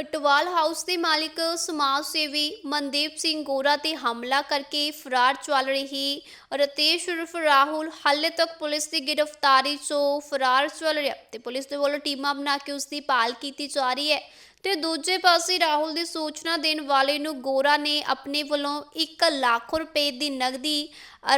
Atwal house ਦੇ ਮਾਲਿਕ ਸਮਾਜ ਸੇਵੀ ਮਨਦੀਪ ਸਿੰਘ ਗੋਰਾ ਤੇ ਹਮਲਾ ਕਰਕੇ ਫਰਾਰ ਚੱਲ ਰਹੀ ਰਤੇਸ਼ ਉਰਫ ਰਾਹੁਲ, ਹਾਲੇ ਤੱਕ ਪੁਲਿਸ ਦੀ ਗ੍ਰਿਫਤਾਰੀ 'ਚੋਂ ਫਰਾਰ ਚੱਲ ਰਿਹਾ ਤੇ ਪੁਲਿਸ ਦੇ ਵੱਲੋਂ ਟੀਮਾਂ ਬਣਾ ਕੇ ਉਸ ਦੀ ਭਾਲ ਕੀਤੀ ਜਾ ਰਹੀ ਹੈ। ਤੇ ਦੂਜੇ ਪਾਸੇ ਰਾਹੁਲ ਦੀ ਸੂਚਨਾ ਦੇਣ ਵਾਲੇ ਨੂੰ ਗੋਰਾ ਨੇ ਆਪਣੇ ਵੱਲੋਂ 1 ਲੱਖ ਰੁਪਏ ਦੀ ਨਗਦੀ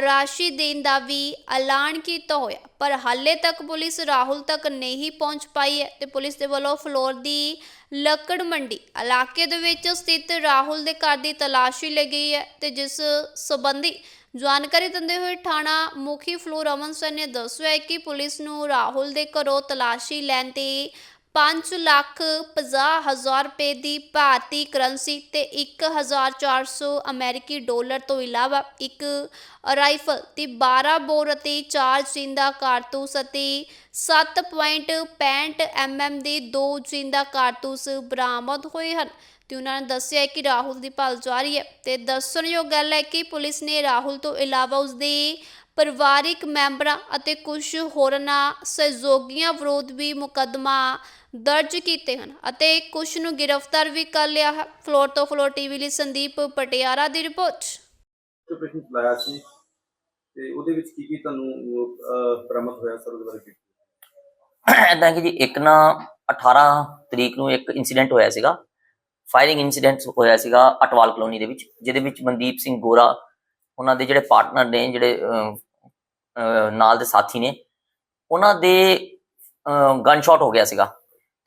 ਰਾਸ਼ੀ ਦੇਣ ਦਾ ਵੀ ਐਲਾਨ ਕੀਤਾ ਹੋਇਆ। ਪਰ ਹਾਲੇ ਤੱਕ ਪੁਲਿਸ ਰਾਹੁਲ ਤੱਕ ਨਹੀਂ ਪਹੁੰਚ ਪਾਈ ਹੈ ਤੇ ਪੁਲਿਸ ਦੇ ਵੱਲੋਂ ਫਲੋਰ ਦੀ ਲੱਕੜ ਮੰਡੀ ਇਲਾਕੇ ਦੇ ਵਿੱਚ ਸਥਿਤ ਰਾਹੁਲ ਦੇ ਘਰ ਦੀ ਤਲਾਸ਼ੀ ਲਈ ਹੈ ਤੇ ਜਿਸ ਸਬੰਧੀ ਜਾਣਕਾਰੀ ਦਿੰਦੇ ਹੋਏ ਥਾਣਾ ਮੁਖੀ ਫਲੋਰ ਅਮਨ ਸਰ ਨੇ ਦੱਸਿਆ ਹੈ ਕਿ ਪੁਲਿਸ ਨੂੰ ਰਾਹੁਲ ਦੇ ਘਰੋਂ ਤਲਾਸ਼ੀ ਲੈਣ ਤੇ 5 ਲੱਖ 50 ਹਜ਼ਾਰ ਰੁਪਏ ਦੀ ਭਾਰਤੀ ਕਰੰਸੀ ਤੇ 1400 ਅਮਰੀਕੀ ਡਾਲਰ ਤੋਂ ਇਲਾਵਾ ਇੱਕ ਰਾਈਫਲ ਤੇ 12 ਬੋਰ ਅਤੇ 4 ਜਿੰਦਾ ਕਾਰਤੂਸ ਅਤੇ 7.65 mm ਦੇ ਦੋ ਜਿੰਦਾ ਕਾਰਤੂਸ ਬਰਾਮਦ ਹੋਏ ਹਨ। ਤੇ ਉਹਨਾਂ ਨੇ ਦੱਸਿਆ ਕਿ ਰਾਹੁਲ ਦੀ ਭਾਲ ਜਾਰੀ ਹੈ ਤੇ ਦੱਸਣਯੋਗ ਗੱਲ ਹੈ ਕਿ ਪੁਲਿਸ ਨੇ ਰਾਹੁਲ ਤੋਂ ਇਲਾਵਾ ਉਸਦੇ ਪਰਿਵਾਰਿਕ ਮੈਂਬਰਾਂ ਅਤੇ ਕੁਝ ਹੋਰਨਾਂ ਸਹਿਯੋਗੀਆਂ ਵਿਰੁੱਧ ਵੀ ਮੁਕੱਦਮਾ ਦਰਜ ਕੀਤੇ ਹਨ ਅਤੇ ਕੁਝ ਨੂੰ ਗ੍ਰਿਫਤਾਰ ਵੀ ਕਰ ਲਿਆ ਹੈ। ਫਲੋਰ ਤੋਂ ਫਲੋਰ ਟੀਵੀ ਲਈ ਸੰਦੀਪ ਪਟਿਆਰਾ ਦੀ ਰਿਪੋਰਟ। ਆਪਰੇਸ਼ਨ ਚਲਾਇਆ ਸੀ ਤੇ ਉਹਦੇ ਵਿੱਚ ਕੀ ਕੀ ਤੁਹਾਨੂੰ ਅਹ, ਬਰਾਮਦ ਹੋਇਆ ਸਰ ਉਹਦੇ ਬਾਰੇ ਕੀ? ਇਦਾਂ ਕਿ ਜੀ ਇੱਕ ਨਾ 18 ਤਰੀਕ ਨੂੰ ਇੱਕ ਇਨਸੀਡੈਂਟ ਹੋਇਆ ਸੀਗਾ। ਫਾਇਰਿੰਗ ਇਨਸੀਡੈਂਟ ਹੋਇਆ ਸੀਗਾ ਅਟਵਾਲ ਕਲੋਨੀ ਦੇ ਵਿੱਚ ਜਿਹਦੇ ਵਿੱਚ ਮਨਦੀਪ ਸਿੰਘ ਗੋਰਾ ਉਹਨਾਂ ਦੇ ਜਿਹੜੇ ਪਾਰਟਨਰ ਨੇ ਜਿਹੜੇ ਅਹ, ਨਾਲ ਦੇ ਸਾਥੀ ਨੇ। ਉਹਨਾਂ ਦੇ ਗਨ ਸ਼ਾਟ ਹੋ ਗਿਆ ਸੀਗਾ।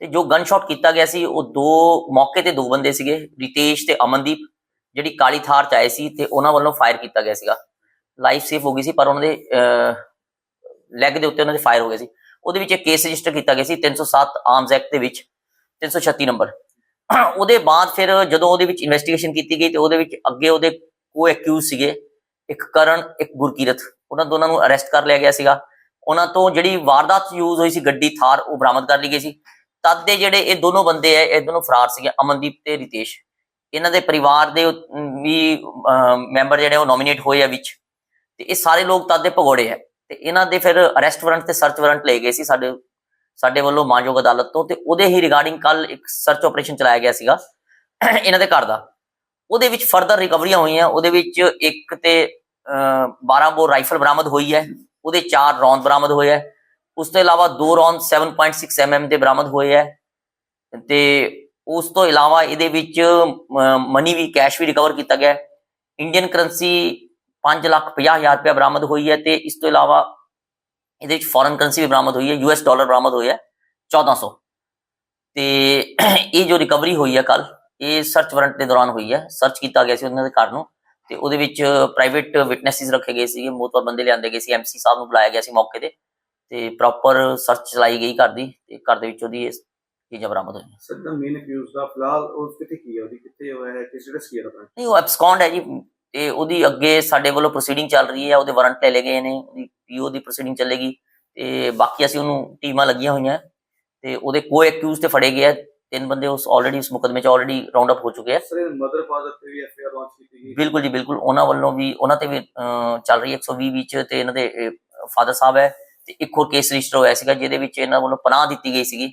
ਤੇ ਜੋ ਗਨ ਸ਼ਾਟ ਕੀਤਾ ਗਿਆ ਸੀ, ਉਹ ਦੋ ਮੌਕੇ ਤੇ ਦੋ ਬੰਦੇ ਸੀਗੇ, ਰਿਤੇਸ਼ ਤੇ ਅਮਨਦੀਪ, ਜਿਹੜੀ ਕਾਲੀ ਥਾਰ ਚ ਆਏ ਸੀ ਤੇ ਉਹਨਾਂ ਵੱਲੋਂ ਫਾਇਰ ਕੀਤਾ ਗਿਆ ਸੀਗਾ। ਲਾਈਫ ਸੇਫ ਹੋ ਗਈ ਸੀ, ਪਰ ਉਹਨਾਂ ਦੇ ਲੈਗ ਦੇ ਉੱਤੇ ਉਹਨਾਂ ਦੇ ਫਾਇਰ ਹੋ ਗਏ ਸੀ। ਉਹਦੇ ਵਿੱਚ ਇੱਕ ਕੇਸ ਰਜਿਸਟਰ ਕੀਤਾ ਗਿਆ ਸੀ 307 ਆਰਮਸ ਐਕਟ ਦੇ ਵਿੱਚ 336 ਨੰਬਰ ਉਹਦੇ ਬਾਅਦ ਫਿਰ ਜਦੋਂ ਉਹਦੇ ਵਿੱਚ ਇਨਵੈਸਟੀਗੇਸ਼ਨ ਕੀਤੀ ਗਈ ਤੇ ਉਹਦੇ ਵਿੱਚ ਅੱਗੇ ਉਹਦੇ ਕੋ ਐਕਿਊਜ਼ ਸੀਗੇ, ਇੱਕ ਕਰਨ, ਇੱਕ ਗੁਰਕੀਰਤ। ਉਹਨਾਂ ਦੋਨਾਂ ਨੂੰ ਅਰੈਸਟ ਕਰ ਲਿਆ ਗਿਆ ਸੀਗਾ। ਉਹਨਾਂ ਤੋਂ ਜਿਹੜੀ ਵਾਰਦਾਤ ਯੂਜ਼ ਹੋਈ ਸੀ ਗੱਡੀ, ਥਾਰ, ਉਹ ਬਰਾਮਦ ਕਰ ਲਈ ਗਈ ਸੀ। ਤਦ ਦੇ ਜਿਹੜੇ ਇਹ ਦੋਨੋਂ ਬੰਦੇ ਐ, ਇਹ ਦੋਨੋਂ ਫਰਾਰ ਸੀਗੇ, ਅਮਨਦੀਪ ਤੇ ਰਿਤੇਸ਼। ਇਹਨਾਂ ਦੇ ਪਰਿਵਾਰ ਦੇ ਵੀ ਮੈਂਬਰ ਜਿਹੜੇ ਉਹ ਨੋਮੀਨੇਟ ਹੋਏ ਆ ਵਿੱਚ। ਤੇ ਇਹ ਸਾਰੇ ਲੋਕ ਤਦ ਦੇ ਭਗੌੜੇ ਆ ਤੇ ਇਹਨਾਂ ਦੇ ਫਿਰ ਅਰੈਸਟ ਵਾਰੰਟ ਤੇ ਸਰਚ ਵਾਰੰਟ ਲਏ ਗਏ ਸੀ ਸਾਡੇ ਸਾਡੇ ਵੱਲੋਂ ਮਾਨਯੋਗ ਅਦਾਲਤ ਤੋਂ। ਤੇ ਉਹਦੇ ਹੀ ਰਿਗਾਰਡਿੰਗ ਕੱਲ ਇੱਕ ਸਰਚ ਆਪਰੇਸ਼ਨ ਚਲਾਇਆ ਗਿਆ ਸੀਗਾ। ਇਹਨਾਂ ਦੇ ਘਰ ਦਾ। ਉਹਦੇ ਵਿੱਚ ਫਰਦਰ ਰਿਕਵਰੀਆਂ ਹੋਈਆਂ। ਉਹਦੇ ਵਿੱਚ ਇੱਕ ਤੇ 12 ਬੋਰ ਰਾਈਫਲ ਬਰਾਮਦ ਹੋਈ ਹੈ, ਉਹਦੇ ਚਾਰ ਰੌਂਦ ਬਰਾਮਦ ਹੋਏ ਹੈ। ਉਸ ਤੋਂ ਇਲਾਵਾ ਦੋ ਰੌਂਦ 7.6 mm ਦੇ ਬਰਾਮਦ ਹੋਏ ਹੈ। ਤੇ ਉਸ ਤੋਂ ਇਲਾਵਾ ਇਹਦੇ ਵਿੱਚ ਮਨੀ ਵੀ ਕੈਸ਼ ਵੀ ਰਿਕਵਰ ਕੀਤਾ ਗਿਆ ਇੰਡੀਅਨ ਕਰੰਸੀ 5 ਲੱਖ 50 ਹਜ਼ਾਰ ਰੁਪਏ ਬਰਾਮਦ ਹੋਈ ਹੈ ਤੇ ਇਸ ਤੋਂ ਇਲਾਵਾ ਇਹਦੇ ਵਿੱਚ ਫੋਰਨ ਕਰੰਸੀ ਵੀ ਬਰਾਮਦ ਹੋਈ ਹੈ ਯੂਐਸ ਡਾਲਰ ਬਰਾਮਦ ਹੋਈ ਹੈ 1400 ਤੇ ਇਹ ਜੋ ਰਿਕਵਰੀ ਹੋਈ ਹੈ ਕੱਲ ਇਹ ਸਰਚ ਵਾਰੰਟ ਦੇ ਦੌਰਾਨ ਹੋਈ ਹੈ। ਸਰਚ ਕੀਤਾ ਗਿਆ ਸੀ ਉਹਨਾਂ ਦੇ ਘਰ ਨੂੰ। ਤੇ ਉਹਦੇ ਵਿੱਚ ਪ੍ਰਾਈਵੇਟ ਵਿਟਨੈਸਿਸ ਰੱਖੇ ਗਏ ਸੀਗੇ ਮੋਤਬਰ ਬੰਦੇ ਲਿਆਂਦੇ ਗਏ ਸੀ ਐਮਸੀ ਸਾਹਿਬ ਨੂੰ ਬੁਲਾਇਆ ਗਿਆ ਸੀ ਮੌਕੇ ਤੇ ਤੇ ਪ੍ਰੋਪਰ ਸਰਚ ਚਲਾਈ ਗਈ ਘਰ ਦੀ ਤੇ ਘਰ ਦੇ ਵਿੱਚ ਉਹਦੀ ਇਹ ਚੀਜ਼ਾਂ ਬਰਾਮਦ ਹੋਈਆਂ। ਸਰ ਦਾ ਮੇਨ ਅਕਿਊਜ਼ ਦਾ ਫਿਲਹਾਲ ਉਹ ਕਿੱਥੇ ਕੀ ਹੈ ਉਹਦੀ ਕਿੱਥੇ ਹੋਇਆ ਹੈ ਕਿਸ ਜਿਹੜਾ ਸੀ ਆਪਣਾ ਨਹੀਂ ਉਹ ਐਬਸਕੌਂਡ ਹੈ ਜੀ ਤੇ ਉਹਦੀ ਅੱਗੇ ਸਾਡੇ ਵੱਲੋਂ ਪ੍ਰੋਸੀਡਿੰਗ ਚੱਲ ਰਹੀ ਹੈ ਉਹਦੇ ਵਾਰੰਟ ਲੈ ਲਏ ਗਏ ਨੇ ਉਹਦੀ ਪੀਓ ਦੀ ਪ੍ਰੋਸੀਡਿੰਗ ਚੱਲੇਗੀ ਤੇ ਬਾਕੀ ਅਸੀਂ ਉਹਨੂੰ ਟੀਮਾਂ ਲੱਗੀਆਂ ਹੋਈਆਂ ਤੇ ਉਹਦੇ ਕੋ ਐਕਿਊਜ਼ ਤੇ ਫੜੇ ਗਏ ਆ ਤਿੰਨ ਬੰਦੇ ਉਸ ਆਲਰੇਡੀ ਉਸ ਮੁਕਦਮੇ 'ਚ ਆਲਰੇਡੀ ਰਾਉਂਡ ਅਪ ਹੋ ਚੁੱਕੇ ਆ। ਸਰ ਮਦਰ ਫਾਦਰ ਤੇ ਵੀ ਐਫਆਈਆਰ ਲਾਂਚ ਕੀਤੀ ਗਈ। ਬਿਲਕੁਲ ਜੀ ਬਿਲਕੁਲ। ਉਹਨਾਂ ਵੱਲੋਂ ਵੀ ਉਹਨਾਂ ਤੇ ਵੀ ਚੱਲ ਰਹੀ ਹੈ 120 ਵਿੱਚ ਤੇ ਇਹਨਾਂ ਦੇ ਫਾਦਰ ਸਾਹਿਬ ਹੈ ਤੇ ਇੱਕ ਹੋਰ ਕੇਸ ਰਜਿਸਟਰ ਹੋਇਆ ਸੀਗਾ ਜਿਹਦੇ ਵਿੱਚ ਇਹਨਾਂ ਵੱਲੋਂ ਪਨਾਹ ਦਿੱਤੀ ਗਈ ਸੀਗੀ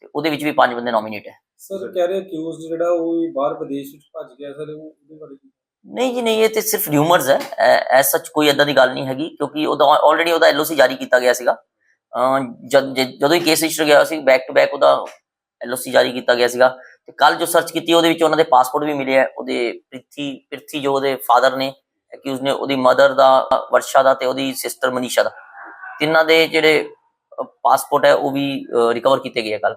ਤੇ ਉਹਦੇ ਵਿੱਚ ਵੀ ਪੰਜ ਬੰਦੇ ਨੋਮੀਨੇਟ ਹੈ। ਸਰ ਕਹਿ ਰਹੇ ਅਕਿਊਜ਼ਡ ਜਿਹੜਾ ਉਹ ਬਾਹਰ ਵਿਦੇਸ਼ ਵਿੱਚ ਭੱਜ ਗਿਆ ਸਰ ਉਹ ਉਹਦੇ ਬਾਰੇ ਕੀ? ਨਹੀਂ ਜੀ ਨਹੀਂ ਇਹ ਤੇ ਸਿਰਫ ਰਿਊਮਰਸ ਹੈ। ਐਸ ਸੱਚ ਕੋਈ ਏਦਾਂ ਦੀ ਗੱਲ ਨਹੀਂ ਹੈਗੀ ਕਿਉਂਕਿ ਉਹਦਾ ਆਲਰੇਡੀ ਉਹਦਾ ਐਲਓਸੀ ਜਾਰੀ ਕੀਤਾ ਗਿਆ ਸੀਗਾ। ਅਹ ਜਦ ਜਦ- ਜਦੋਂ ਹੀ ਕੇਸ ਰਜਿਸਟਰ ਗਿਆ ਸੀ ਬੈਕ ਟੂ ਬੈਕ ਉਹਦਾ ਐਲਓਸੀ ਜਾਰੀ ਕੀਤਾ ਗਿਆ ਸੀਗਾ। ਤੇ ਕੱਲ ਜੋ ਸਰਚ ਕੀਤੀ, ਉਹਦੇ ਵਿੱਚ ਉਹਨਾਂ ਦੇ ਪਾਸਪੋਰਟ ਵੀ ਮਿਲੇ ਆ। ਉਹਦੇ ਪ੍ਰਿਥੀ ਪ੍ਰਿਥੀ ਜੋ ਉਹਦੇ ਫਾਦਰ ਨੇ ਅਕਿਊਜ਼ ਨੇ, ਉਹਦੀ ਮਦਰ ਦਾ, ਵਰਸ਼ਾ ਦਾ ਤੇ ਉਹਦੀ ਸਿਸਟਰ ਮਨੀਸ਼ਾ ਦਾ। ਤਿੰਨਾਂ ਦੇ ਜਿਹੜੇ ਪਾਸਪੋਰਟ ਹੈ, ਉਹ ਵੀ ਰਿਕਵਰ ਕੀਤੇ ਗਏ ਕੱਲ